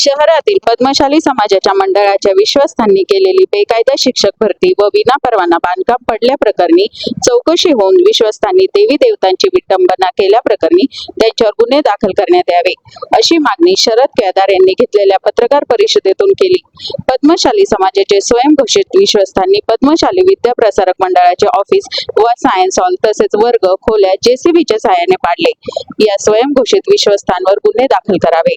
शहरातील पद्मशाली समाजाच्या मंडळाच्या विश्वस्तांनी केलेली बेकायदा शिक्षक भरती व विना परवाना बांधकाम पडल्याप्रकरणी चौकशी होऊन विश्वस्तांनी देवी देवतांची विटंबना केल्याप्रकरणी त्यांच्यावर गुन्हे दाखल करण्यात यावे अशी मागणी शरद केदार यांनी घेतलेल्या पत्रकार परिषदेतून केली. पद्मशाली समाजाचे स्वयंघोषित विश्वस्तांनी पद्मशाली विद्या प्रसारक मंडळाचे ऑफिस व सायन्स हॉल तसेच वर्ग खोल्या जेसीबीच्या सहाय्याने पाडले. या स्वयंघोषित विश्वस्तांवर गुन्हे दाखल करावे.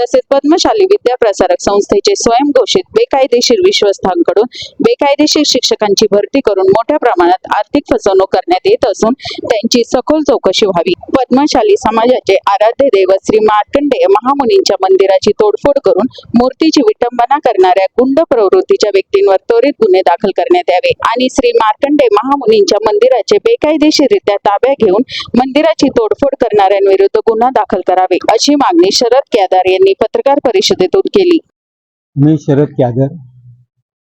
तसेच पद्मशाली विद्या प्रसारक संस्थेचे स्वयंघोषित बेकायदेशीर विश्वस्तांकडून बेकायदेशीर शिक्षकांची भरती करून मोठ्या प्रमाणात आर्थिक फसवणूक करण्यात येत असून त्यांची सखोल चौकशी व्हावी. पद्मशाली समाजाचे आराध्य दैवत श्री मार्कंडेय महामुनींच्या मंदिराची तोडफोड करून मूर्तीची विटंबना करणाऱ्या गुंड प्रवृत्तीच्या व्यक्तींवर त्वरित गुन्हे दाखल करण्यात यावे आणि श्री मार्कंडेय महामुनींच्या मंदिराचे बेकायदेशीररित्या ताब्यात घेऊन मंदिराची तोडफोड करणाऱ्यांविरुद्ध गुन्हा दाखल करावे अशी मागणी शरद केदार यांनी पत्रकार परिषदेतून केली. मी शरद क्यागर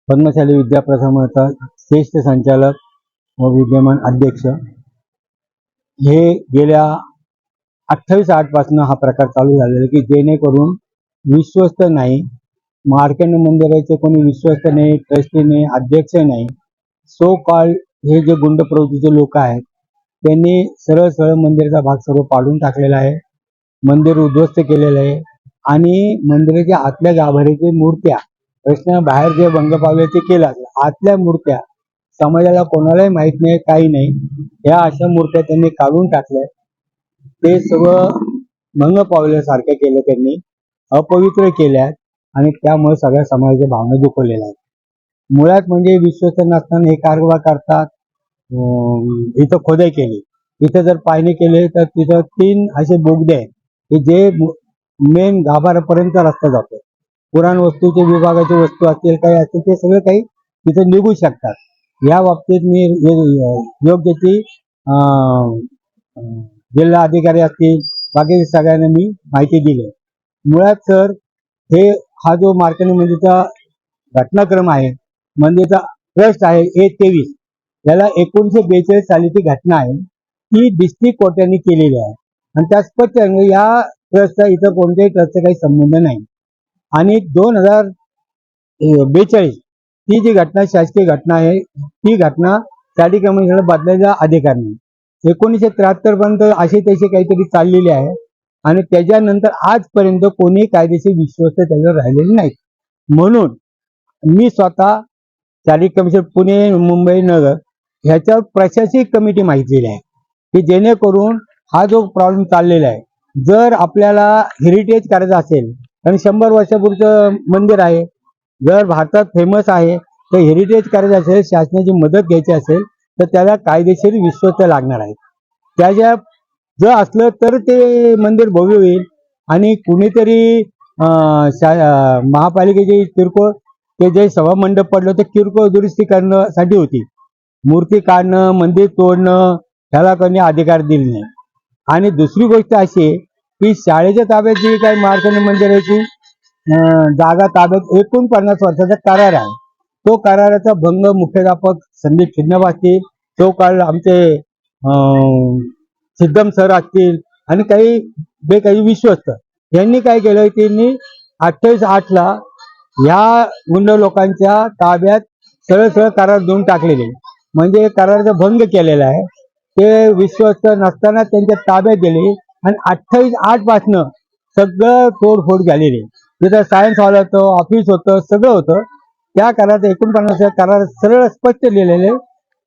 पद्मशाली विद्याप्रसामचा श्रेष्ठ संचालक व विद्यमान अध्यक्ष. हे गेल्या अठ्ठावीस आठपासून हा प्रकार चालू झालेला की जेणेकरून विश्वस्त नाही मार्कंड मंदिराचे कोणी विश्वस्त नाही ट्रस्टी नाही अध्यक्ष नाही सो कॉल हे जे गुंड प्रवृत्तीचे लोक आहेत त्यांनी सरळ सरळ मंदिराचा भाग सर्व पाडून टाकलेला आहे. मंदिर उद्ध्वस्त केलेलं आहे. आणि मंदिराच्या आतल्या गाभाऱ्याच्या मूर्त्या प्रश्न बाहेर जे भंग पावले ते केला आतल्या मूर्त्या समाजाला कोणालाही माहीत नाही काही नाही. या अशा मूर्त्या त्यांनी काढून टाकल्या. ते सर्व भंग पावल्यासारख्या केलं त्यांनी. अपवित्र केल्यात आणि त्यामुळे सगळ्या समाजाच्या भावना दुखवलेल्या आहेत. मुळात म्हणजे विश्वस्त नसताना हे कारभार करतात. इथं खोदाई केली. इथं जर पाहणी केले तर तिथं तीन असे बोगदे आहेत. की जे मेन गाभाऱ्यापर्यंत रस्ता जातो. पुराण वस्तूचे विभागाचे वस्तू असतील काही असतील ते सगळे काही तिथे निघू शकतात. या बाबतीत मी योग्य ती अं, जिल्हा अधिकारी असतील बाकी सगळ्यांना मी माहिती दिली. मुळात सर हे हा जो मार्कंड मंदिरचा घटनाक्रम आहे मंदिरचा ट्रस्ट आहे ए तेवीस याला एकोणीशे बेचाळीस सालीची घटना आहे. ती डिस्ट्रिक्ट कोर्टाने केलेली आहे. आणि त्या स्पष्ट या ट्रस्टचा इथं कोणत्याही ट्रस्टचा काही संबंध नाही. आणि दोन हजार बेचाळीस ती जी घटना शासकीय घटना आहे ती घटना स्टडी कमिशनला बदलायचा अधिकार नाही. एकोणीसशे त्र्याहत्तर पर्यंत अशी तशी काहीतरी चाललेली आहे आणि त्याच्यानंतर आजपर्यंत कोणी कायदेशीर विश्वस्त त्याच्यावर राहिलेले नाहीत. म्हणून मी स्वतः स्टडी कमिशन पुणे मुंबई नगर ह्याच्यावर प्रशासकीय कमिटी माहिती आहे की जेणेकरून हा जो प्रॉब्लेम चाललेला आहे जर आपल्याला हेरिटेज करायचं असेल आणि शंभर वर्षापूर्वीचं मंदिर आहे जर भारतात फेमस आहे तर हेरिटेज करायचं असेल शासनाची मदत घ्यायची असेल तर त्याला कायदेशीर विश्वस्त लागणार आहे. त्याच्या जर असलं तर ते मंदिर भव्य होईल आणि कुणीतरी शा- महापालिकेचे किरकोळ ते जे सभा मंडप पडलं ते किरकोळ दुरुस्ती करण्यासाठी होती. मूर्ती काढणं मंदिर तोडणं ह्याला कोणी अधिकार दिले नाही. आणि दुसरी गोष्ट अशी आहे की शाळेच्या ताब्यात जी काही मार्कंड मंदिराची जागा ताब्यात एकूण पन्नास वर्षाचा करार आहे. तो कराराचा भंग मुख्याध्यापक संदीप छिन्नप असतील तो काळ आमचे सिद्धम सर असतील आणि काही बे काही विश्वस्त यांनी काय केलं त्यांनी अठ्ठावीस आठला ह्या गुंड लोकांच्या ताब्यात सरळ सरळ करार देऊन टाकलेले. म्हणजे कराराचा भंग केलेला आहे. ते विश्वस्त नसताना त्यांच्या ताब्यात दिले आणि अठ्ठावीस आठ पासनं सगळं तोडफोड झालेली. तिथं सायन्स हॉल होतं ऑफिस होतं सगळं होतं. त्या करारात एकोणपन्नास करार सरळ स्पष्ट लिहिलेले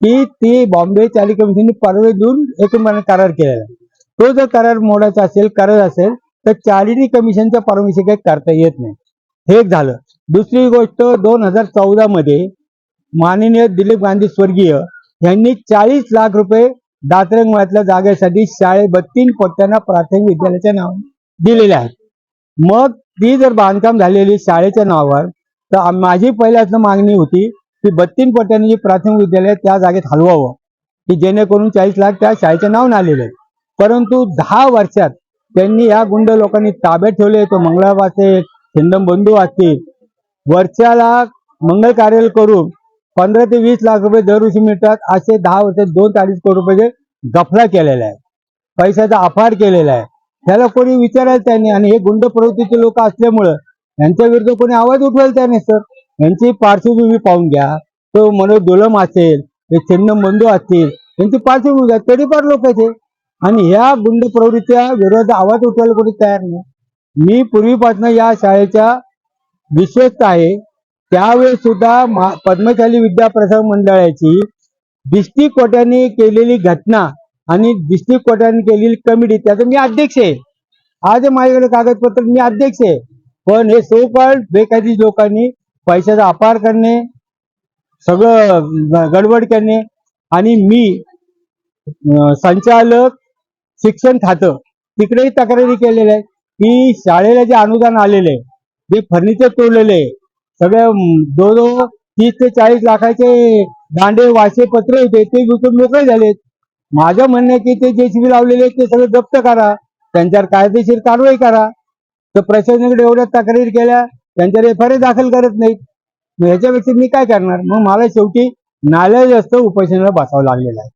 की ती बॉम्बे चालिका कमिशनने परवानगी देऊन एकोणपन्नास करार केलेला तो जर करार मोडायचा असेल करार असेल तर चालिनी कमिशनच्या परमिशन काही करता येत नाही. हे एक झालं. दुसरी गोष्ट दोन हजार चौदा मध्ये माननीय दिलीप गांधी स्वर्गीय यांनी चाळीस लाख रुपये दातरंगवातल्या जागेसाठी शाळे बत्तीन पट्ट्यांना प्राथमिक विद्यालयाच्या नाव दिलेले आहेत. मग ती जर बांधकाम झालेली शाळेच्या नावावर तर माझी पहिल्याच मागणी होती की बत्तीन पट्ट्यांनी जी प्राथमिक विद्यालय त्या जागेत हलवावं की जेणेकरून चाळीस लाख त्या शाळेचे नाव आलेले आहे परंतु दहा वर्षात त्यांनी या गुंड लोकांनी ताब्यात ठेवले तो मंगळार असेल बंधू असतील वर्षाला मंगल कार्य करून पंधरा ते वीस लाख रुपये दरवर्षी मिळतात. असे दहा वर्षात दोन चाळीस अडीच कोटी रुपये गफला केलेला आहे. पैशाचा अफार केलेला आहे. त्याला कोणी विचारायला त्यांनी आणि हे गुंड प्रवृत्तीचे लोक असल्यामुळं यांच्या विरुद्ध कोणी आवाज उठवायला त्याने सर. यांची पार्श्वभूमी पाहून घ्या. तो मनोज दुलम असेल ते चिन्नम बंधू असतील यांची पार्श्वभूमी घ्या. तरी लोकांचे लोक आणि ह्या गुंड प्रवृत्तीच्या विरोधात आवाज उठवायला कोणी तयार नाही. मी पूर्वीपासून या शाळेच्या विश्वस्त आहे. त्यावेळेस सुद्धा मा- पद्मशाली विद्याप्रसार मंडळाची डिस्ट्रिक्ट कोर्टाने केलेली घटना आणि डिस्ट्रिक्ट कोर्टाने केलेली कमिटी त्याचं मी अध्यक्ष आहे. आज माझ्याकडे कागदपत्र मी अध्यक्ष आहे. पण हे सो कॉल्ड बेकायदी लोकांनी पैशाचा अपार करणे सगळं गडबड करणे आणि मी संचालक शिक्षण खातं तिकडेही तक्रारी केलेल्या आहे की शाळेला जे अनुदान आलेले आहे जे फर्निचर तोडलेले आहे सगळे अं, दो दो तीस ते चाळीस लाखाचे दांडे वासे पत्र होते ते विकून मोकळे झालेत. माझं म्हणणं आहे की ते जे सी लावलेले आहेत ते सगळं जप्त करा. त्यांच्यावर कायदेशीर कारवाई करा. तर प्रशासनाकडे एवढ्या तक्रारी केल्या त्यांच्यावर एफ आय आर दाखल करत नाहीत. मग ह्याच्यापेक्षा मी काय करणार? मग मला शेवटी नाल्याज जास्त उपोषणाला बसावं लागलेलं आहे.